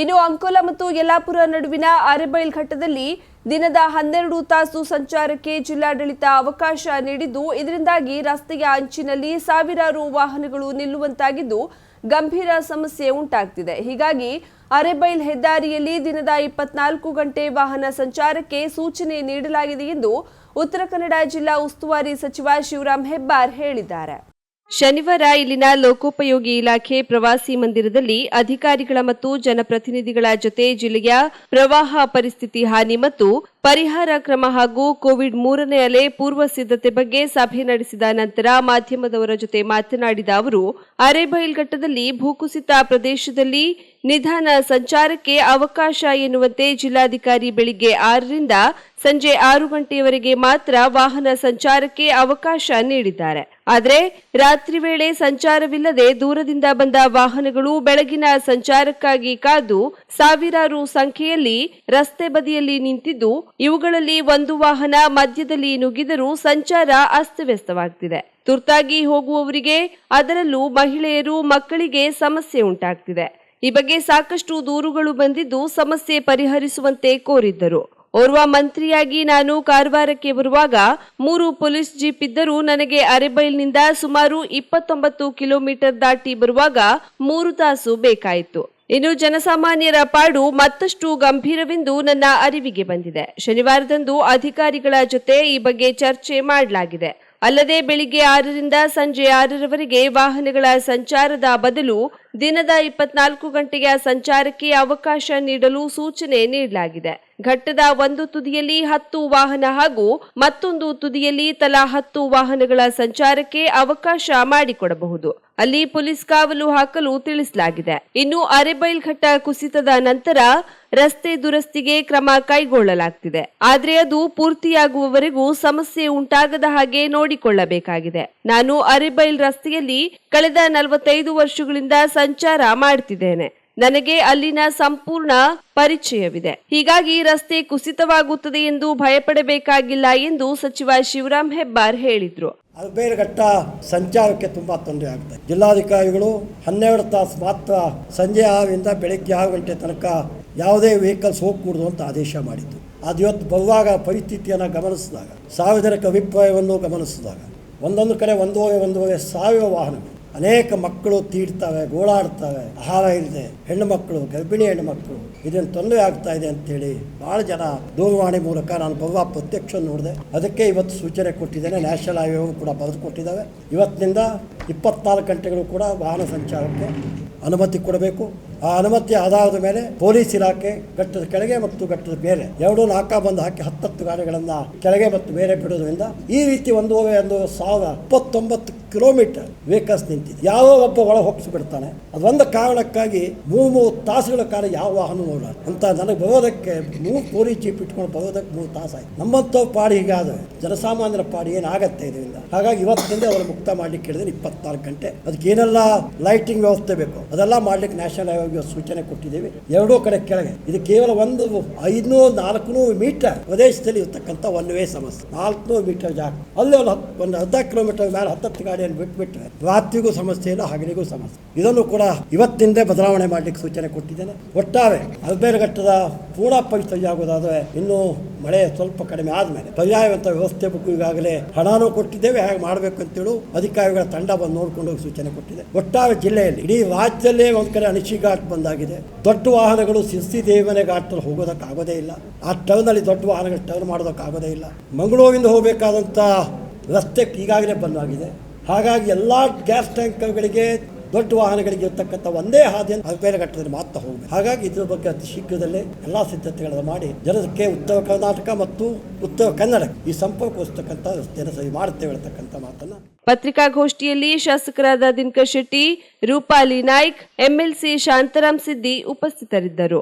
ಇನ್ನು ಅಂಕೋಲ ಮತ್ತು ಯಲ್ಲಾಪುರ ನಡುವಿನ ಅರೆಬೈಲ್ ಘಟ್ಟದಲ್ಲಿ ದಿನದ ಹನ್ನೆರಡು ತಾಸು ಸಂಚಾರಕ್ಕೆ ಜಿಲ್ಲಾಡಳಿತ ಅವಕಾಶ ನೀಡಿದ್ದು, ಇದರಿಂದಾಗಿ ರಸ್ತೆಯ ಅಂಚಿನಲ್ಲಿ ಸಾವಿರಾರು ವಾಹನಗಳು ನಿಲ್ಲುವಂತಾಗಿದ್ದು ಗಂಭೀರ ಸಮಸ್ಯೆ ಉಂಟಾಗ್ತಿದೆ. ಹೀಗಾಗಿ ಅರೆಬೈಲ್ ಹೆದ್ದಾರಿಯಲ್ಲಿ ದಿನದ ಇಪ್ಪತ್ನಾಲ್ಕು ಗಂಟೆ ವಾಹನ ಸಂಚಾರಕ್ಕೆ ಸೂಚನೆ ನೀಡಲಾಗಿದೆ ಎಂದು ಉತ್ತರ ಕನ್ನಡ ಜಿಲ್ಲಾ ಉಸ್ತುವಾರಿ ಸಚಿವ ಶಿವರಾಮ್ ಹೆಬ್ಬಾರ್ ಹೇಳಿದ್ದಾರೆ. ಶನಿವಾರ ಇಲ್ಲಿನ ಲೋಕೋಪಯೋಗಿ ಇಲಾಖೆ ಪ್ರವಾಸಿ ಮಂದಿರದಲ್ಲಿ ಅಧಿಕಾರಿಗಳ ಮತ್ತು ಜನಪ್ರತಿನಿಧಿಗಳ ಜೊತೆ ಜಿಲ್ಲೆಯ ಪ್ರವಾಹ ಪರಿಸ್ಥಿತಿ ಹಾನಿ ಮತ್ತು ಪರಿಹಾರ ಕ್ರಮ ಹಾಗೂ ಕೋವಿಡ್ ಮೂರನೇ ಅಲೆ ಪೂರ್ವ ಸಿದ್ಧತೆ ಬಗ್ಗೆ ಸಭೆ ನಡೆಸಿದ ನಂತರ ಮಾಧ್ಯಮದವರ ಜೊತೆ ಮಾತನಾಡಿದ ಅವರು ಅರೆಬೈಲ್ ಘಟ್ಟದಲ್ಲಿ ಭೂಕುಸಿತ ಪ್ರದೇಶದಲ್ಲಿ ನಿಧಾನ ಸಂಚಾರಕ್ಕೆ ಅವಕಾಶ ಎನ್ನುವಂತೆ ಜಿಲ್ಲಾಧಿಕಾರಿ ಬೆಳಿಗ್ಗೆ ಆರರಿಂದ ಸಂಜೆ ಆರು ಗಂಟೆಯವರೆಗೆ ಮಾತ್ರ ವಾಹನ ಸಂಚಾರಕ್ಕೆ ಅವಕಾಶ ನೀಡಿದ್ದಾರೆ. ಆದರೆ ರಾತ್ರಿ ವೇಳೆ ಸಂಚಾರವಿಲ್ಲದೆ ದೂರದಿಂದ ಬಂದ ವಾಹನಗಳು ಬೆಳಗಿನ ಸಂಚಾರಕ್ಕಾಗಿ ಕಾದು ಸಾವಿರಾರು ಸಂಖ್ಯೆಯಲ್ಲಿ ರಸ್ತೆ ಬದಿಯಲ್ಲಿ ನಿಂತಿದ್ದು, ಇವುಗಳಲ್ಲಿ ಒಂದು ವಾಹನ ಮಧ್ಯದಲ್ಲಿ ನುಗ್ಗಿದರೂ ಸಂಚಾರ ಅಸ್ತವ್ಯಸ್ತವಾಗ್ತಿದೆ. ತುರ್ತಾಗಿ ಹೋಗುವವರಿಗೆ, ಅದರಲ್ಲೂ ಮಹಿಳೆಯರು ಮಕ್ಕಳಿಗೆ ಸಮಸ್ಯೆ ಉಂಟಾಗ್ತಿದೆ. ಈ ಬಗ್ಗೆ ಸಾಕಷ್ಟು ದೂರುಗಳು ಬಂದಿದ್ದು ಸಮಸ್ಯೆ ಪರಿಹರಿಸುವಂತೆ ಕೋರಿದ್ದರು. ಓರ್ವ ಮಂತ್ರಿಯಾಗಿ ನಾನು ಕಾರವಾರಕ್ಕೆ ಬರುವಾಗ ಮೂರು ಪೊಲೀಸ್ ಜೀಪ್ ಇದ್ದರೂ ನನಗೆ ಅರೆಬೈಲ್ನಿಂದ ಸುಮಾರು ಇಪ್ಪತ್ತೊಂಬತ್ತು ಕಿಲೋಮೀಟರ್ ದಾಟಿ ಬರುವಾಗ ಮೂರು ತಾಸು ಬೇಕಾಯಿತು. ಇನ್ನು ಜನಸಾಮಾನ್ಯರ ಪಾಡು ಮತ್ತಷ್ಟು ಗಂಭೀರವೆಂದು ನನ್ನ ಅರಿವಿಗೆ ಬಂದಿದೆ. ಶನಿವಾರದಂದು ಅಧಿಕಾರಿಗಳ ಜೊತೆ ಈ ಬಗ್ಗೆ ಚರ್ಚೆ ಮಾಡಲಾಗಿದೆ. ಅಲ್ಲದೆ ಬೆಳಿಗ್ಗೆ ಆರರಿಂದ ಸಂಜೆ ಆರರವರೆಗೆ ವಾಹನಗಳ ಸಂಚಾರದ ಬದಲು ದಿನದ ಇಪ್ಪತ್ನಾಲ್ಕು ಗಂಟೆಯ ಸಂಚಾರಕ್ಕೆ ಅವಕಾಶ ನೀಡಲು ಸೂಚನೆ ನೀಡಲಾಗಿದೆ. ಘಟ್ಟದ ಒಂದು ತುದಿಯಲ್ಲಿ ಹತ್ತು ವಾಹನ ಹಾಗೂ ಮತ್ತೊಂದು ತುದಿಯಲ್ಲಿ ತಲಾ ಹತ್ತು ವಾಹನಗಳ ಸಂಚಾರಕ್ಕೆ ಅವಕಾಶ ಮಾಡಿಕೊಡಬಹುದು. ಅಲ್ಲಿ ಪೊಲೀಸ್ ಕಾವಲು ಹಾಕಲು ತಿಳಿಸಲಾಗಿದೆ. ಇನ್ನು ಅರೆಬೈಲ್ ಘಟ್ಟ ಕುಸಿತದ ನಂತರ ರಸ್ತೆ ದುರಸ್ತಿಗೆ ಕ್ರಮ ಕೈಗೊಳ್ಳಲಾಗ್ತಿದೆ. ಆದರೆ ಅದು ಪೂರ್ತಿಯಾಗುವವರೆಗೂ ಸಮಸ್ಯೆ ಉಂಟಾಗದ ಹಾಗೆ ನೋಡಿಕೊಳ್ಳಬೇಕಾಗಿದೆ. ನಾನು ಅರೆಬೈಲ್ ರಸ್ತೆಯಲ್ಲಿ ಕಳೆದ ನಲವತ್ತೈದು ವರ್ಷಗಳಿಂದ ಸಂಚಾರ ಮಾಡ್ತಿದ್ದೇನೆ. ನನಗೆ ಅಲ್ಲಿನ ಸಂಪೂರ್ಣ ಪರಿಚಯವಿದೆ. ಹೀಗಾಗಿ ರಸ್ತೆ ಕುಸಿತವಾಗುತ್ತದೆ ಎಂದು ಭಯಪಡಬೇಕಾಗಿಲ್ಲ ಎಂದು ಸಚಿವ ಶಿವರಾಮ್ ಹೆಬ್ಬಾರ್ ಹೇಳಿದ್ರು. ಘಟ್ಟ ಸಂಚಾರಕ್ಕೆ ತುಂಬಾ ತೊಂದರೆ ಆಗುತ್ತೆ ಜಿಲ್ಲಾಧಿಕಾರಿಗಳು ಹನ್ನೆರಡು ತಾಸು ಮಾತ್ರ ಸಂಜೆ ಆರರಿಂದ ಬೆಳಿಗ್ಗೆ ಆರು ಗಂಟೆ ತನಕ ಯಾವುದೇ ವೆಹಿಕಲ್ಸ್ ಹೋಗಕೂಡದು ಅಂತ ಆದೇಶ ಮಾಡಿದ್ದು. ಅದು ಇವತ್ತು ಬರುವಾಗ ಪರಿಸ್ಥಿತಿಯನ್ನು ಗಮನಿಸಿದಾಗ ಸಾರ್ವಜನಿಕ ಅಭಿಪ್ರಾಯವನ್ನು ಗಮನಿಸಿದಾಗ, ಒಂದೊಂದು ಕಡೆ ಒಂದೂವರೆ ಒಂದೂವರೆ ಸಾವಿರ ವಾಹನಗಳು. ಅನೇಕ ಮಕ್ಕಳು ತೀಡ್ತವೆ ಗೋಳಾಡ್ತವೆ. ಆಹಾರ ಇಲ್ಲದೆ ಹೆಣ್ಣು ಮಕ್ಕಳು, ಗರ್ಭಿಣಿ ಹೆಣ್ಣು ಮಕ್ಕಳು ಇದನ್ನು ತೊಂದರೆ ಆಗ್ತಾ ಇದೆ ಅಂತೇಳಿ ಭಾಳ ಜನ ದೂರವಾಣಿ ಮೂಲಕ ನಾನು ಬರುವ ಪ್ರತ್ಯಕ್ಷ ನೋಡಿದೆ. ಅದಕ್ಕೆ ಇವತ್ತು ಸೂಚನೆ ಕೊಟ್ಟಿದ್ದೇನೆ. ನ್ಯಾಷನಲ್ ಹೈವೇವು ಕೂಡ ಬರೆದು ಕೊಟ್ಟಿದ್ದಾವೆ. ಇವತ್ತಿನಿಂದ ಇಪ್ಪತ್ನಾಲ್ಕು ಗಂಟೆಗಳು ಕೂಡ ವಾಹನ ಸಂಚಾರಕ್ಕೆ ಅನುಮತಿ ಕೊಡಬೇಕು. ಆ ಅನುಮತಿ ಆಧಾರದ ಮೇಲೆ ಪೊಲೀಸ್ ಇಲಾಖೆ ಘಟ್ಟದ ಕೆಳಗೆ ಮತ್ತು ಘಟ್ಟದ ಮೇಲೆ ಎರಡು ನಾಲ್ಕ ಬಂದು ಹಾಕಿ ಹತ್ತತ್ತು ಗಾಡಿಗಳನ್ನು ಕೆಳಗೆ ಮತ್ತು ಮೇಲೆ ಬಿಡೋದ್ರಿಂದ ಈ ರೀತಿ ಒಂದು ಒಂದು ಸಾವಿರ ಇಪ್ಪತ್ತೊಂಬತ್ತು ಕಿಲೋಮೀಟರ್ ವೆಹಿಕಲ್ಸ್ ನಿಂತಿದೆ. ಯಾವ ಒಬ್ಬ ಒಳ ಬಿಡ್ತಾನೆ ಅದೊಂದು ಕಾರಣಕ್ಕಾಗಿ ಮೂರು ಮೂರು ತಾಸುಗಳ ಕಾಲ ಯಾವ ವಾಹನ ಅಂತ ನನಗೆ ಬರೋದಕ್ಕೆ ಮೂರು ಪೊಲೀಸ್ ಚೀಪ್ ಇಟ್ಕೊಂಡು ಬರೋದಕ್ಕೆ ಮೂರು ತಾಸು ಆಯ್ತು. ನಮ್ಮಂತ ಪಾಡಿ ಹೀಗಾದ ಜನಸಾಮಾನ್ಯರ ಪಾಡಿ ಏನಾಗತ್ತೆ ಇದರಿಂದ. ಹಾಗಾಗಿ ಇವತ್ತಿಂದ ಅವರು ಮುಕ್ತ ಮಾಡ್ಲಿಕ್ಕೆ ಹೇಳಿದ್ರೆ ಇಪ್ಪತ್ನಾಲ್ಕು ಗಂಟೆ. ಅದಕ್ಕೆ ಏನೆಲ್ಲ ಲೈಟಿಂಗ್ ವ್ಯವಸ್ಥೆ ಬೇಕು? ಅದೆಲ್ಲ ಮಾಡ್ಲಿಕ್ಕೆ ನ್ಯಾಷನಲ್ ಹೈವೇಗೆ ಸೂಚನೆ ಕೊಟ್ಟಿದ್ದೇವೆ. ಎರಡೂ ಕಡೆ ಕೆಳಗೆ, ಇದು ಕೇವಲ ಒಂದು ಐದುನೂರು ನಾಲ್ಕುನೂರು ಮೀಟರ್ ಪ್ರದೇಶದಲ್ಲಿ ಇರ್ತಕ್ಕಂಥ ಒನ್ ವೇ ಸಮಸ್ಯೆ. ನಾಲ್ಕುನೂರು ಮೀಟರ್ ಜಾಗ. ಅಲ್ಲಿ ಒಂದು ಹತ್ತು ಒಂದು ಅರ್ಧ ಕಿಲೋಮೀಟರ್ ಮೇಲೆ ಹತ್ತತ್ತು ಗಾಡಿಯನ್ನು ಬಿಟ್ಬಿಟ್ರೆ ರಾತ್ರಿಗೂ ಸಮಸ್ಯೆ ಇಲ್ಲ, ಹಗಲಿಗೂ ಸಮಸ್ಯೆ. ಇದನ್ನು ಕೂಡ ಇವತ್ತಿಂದ ಬದಲಾವಣೆ ಮಾಡಲಿಕ್ಕೆ ಸೂಚನೆ ಕೊಟ್ಟಿದ್ದೇನೆ. ಒಟ್ಟಾರೆ ಅಲ್ಬೇರ್ಘಟ್ಟದ ಪೂರ್ಣ ಆಗೋದಾದ್ರೆ ಇನ್ನು ಮಳೆ ಸ್ವಲ್ಪ ಕಡಿಮೆ ಆದಮೇಲೆ ಪರ್ಯಾಯವಂತ ವ್ಯವಸ್ಥೆ ಬಗ್ಗೆ ಈಗಾಗಲೇ ಹಣನೂ ಕೊಟ್ಟಿದ್ದೇವೆ. ಹೇಗೆ ಮಾಡಬೇಕು ಅಂತೇಳಿ ಅಧಿಕಾರಿಗಳ ತಂಡ ಬಂದು ನೋಡಿಕೊಂಡು ಸೂಚನೆ ಕೊಟ್ಟಿದೆ. ಒಟ್ಟಾರೆ ಜಿಲ್ಲೆಯಲ್ಲಿ, ಇಡೀ ರಾಜ್ಯದಲ್ಲೇ ಒಂದು ಕಡೆ ಘಾಟ್ ಬಂದಾಗಿದೆ. ದೊಡ್ಡ ವಾಹನಗಳು ಸಿಂಸಿ ದೇವಮನೆ ಘಾಟ್ನಲ್ಲಿ ಹೋಗೋದಕ್ಕಾಗೋದೇ ಇಲ್ಲ. ಆ ಟರ್ನಲ್ಲಿ ದೊಡ್ಡ ವಾಹನಗಳು ಟರ್ನ್ ಮಾಡೋದಕ್ಕಾಗೋದೇ ಇಲ್ಲ. ಮಂಗಳೂರಿಂದ ಹೋಗಬೇಕಾದಂಥ ರಸ್ತೆ ಈಗಾಗಲೇ ಬಂದಾಗಿದೆ ಹಾಗಾಗಿ ಎಲ್ಲ ಗ್ಯಾಸ್ ಟ್ಯಾಂಕರ್ಗಳಿಗೆ ದೊಡ್ಡ ವಾಹನಗಳಿಗೆ ಇರತಕ್ಕಂಥ ಒಂದೇ ಹಾದಿಯನ್ನು ಅಲ್ಬೇರೆ ಘಟ್ಟದಲ್ಲಿ ಮಾತ್ರ ಹೋಗಬೇಕು. ಹಾಗಾಗಿ ಇದ್ರ ಬಗ್ಗೆ ಅತಿ ಶೀಘ್ರದಲ್ಲೇ ಎಲ್ಲ ಸಿದ್ಧತೆಗಳನ್ನು ಮಾಡಿ ಜನಕ್ಕೆ ಉತ್ತರ ಕರ್ನಾಟಕ ಮತ್ತು ಉತ್ತರ ಕನ್ನಡ ಈ ಸಂಪರ್ಕಿಸ್ತಕ್ಕಂಥ ರಸ್ತೆಯನ್ನು ಸರಿ ಮಾಡುತ್ತೇವೆ ಹೇಳ್ತಕ್ಕಂಥ ಮಾತನ್ನು ಪತ್ರಿಕಾಗೋಷ್ಠಿಯಲ್ಲಿ ಶಾಸಕರಾದ ದಿನಕರ್ ಶೆಟ್ಟಿ, ರೂಪಾಲಿ ನಾಯ್ಕ್, ಎಂಎಲ್ಸಿ ಶಾಂತರಾಮ್ ಸಿದ್ದಿ ಉಪಸ್ಥಿತರಿದ್ದರು.